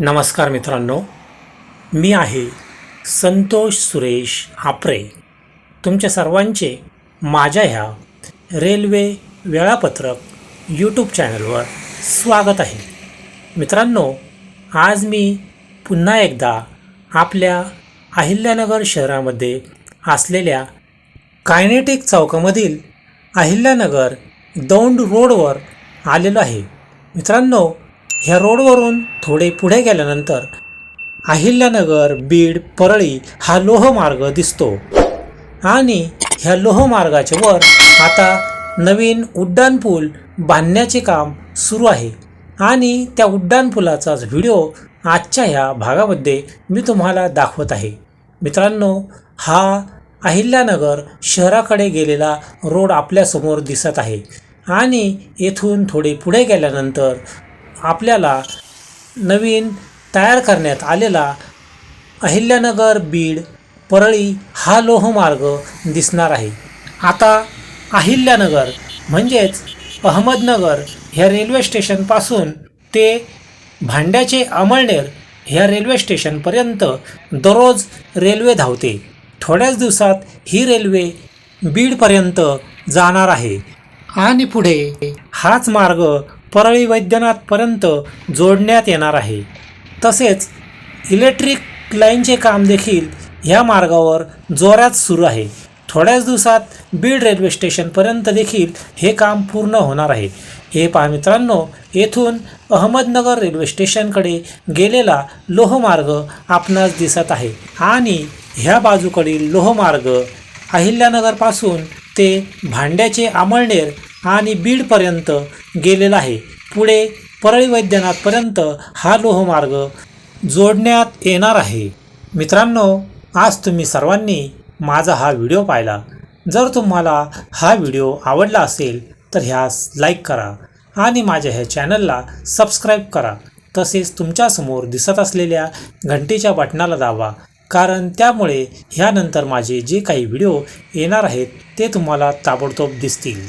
नमस्कार मित्रांनो मी आहे संतोष सुरेश आपरे तुमच्या सर्वांचे माझ्या ह्या रेल्वे वेळापत्रक यूट्यूब चॅनलवर स्वागत आहे. मित्रांनो आज मी पुन्हा एकदा आपल्या अहिल्यानगर शहरामध्ये असलेल्या कायनेटिक चौकामधील अहिल्यानगर दौंड रोडवर आलेलो आहे. मित्रांनो ह्या रोडवरून थोडे पुढे गेल्यानंतर अहिल्यानगर बीड परळी हा लोहमार्ग दिसतो. आणि ह्या लोहमार्गाच्या वर आता नवीन उड्डाणपूल बांधण्याचे काम सुरू आहे. आणि त्या उड्डाणपुलाचाच व्हिडिओ आजच्या ह्या भागामध्ये मी तुम्हाला दाखवत आहे. मित्रांनो हा अहिल्यानगर शहराकडे गेलेला रोड आपल्यासमोर दिसत आहे. आणि येथून थोडे पुढे गेल्यानंतर आपल्याला नवीन तयार करण्यात आलेला अहिल्यानगर बीड परळी हा लोहमार्ग दिसणार आहे. आता अहिल्यानगर म्हणजेच अहमदनगर ह्या रेल्वे स्टेशनपासून ते भांड्याचे अमळनेर ह्या रेल्वे स्टेशनपर्यंत दररोज रेल्वे धावते. थोड्याच दिवसात ही रेल्वे बीडपर्यंत जाणार आहे. आणि पुढे हाच मार्ग परळी वैद्यनाथपर्यंत जोडण्यात येणार आहे. तसेच इलेक्ट्रिक लाईनचे काम देखील ह्या मार्गावर जोरात सुरू आहे. थोड्याच दिवसात बीड रेल्वे स्टेशनपर्यंत देखील हे काम पूर्ण होणार आहे. हे पहा मित्रांनो येथून अहमदनगर रेल्वे स्टेशनकडे गेलेला लोहमार्ग आपणास दिसत आहे आणि ह्या बाजूकडील लोहमार्ग अहिल्यानगरपासून ते भांड्याचे आमळनेर आणि बीडपर्यंत गेलेला आहे. पुढे परळी वैद्यनाथपर्यंत हा लोहमार्ग जोडण्यात येणार आहे. मित्रांनो आज तुम्ही सर्वांनी माझा हा व्हिडिओ पाहिला. जर तुम्हाला हा व्हिडिओ आवडला असेल तर ह्यास लाईक करा आणि माझ्या ह्या चॅनलला सबस्क्राईब करा. तसेच तुमच्यासमोर दिसत असलेल्या घंटेच्या बटणाला दाबा कारण त्यामुळे ह्यानंतर माझे जे काही व्हिडिओ येणार आहेत ते तुम्हाला ताबडतोब दिसतील.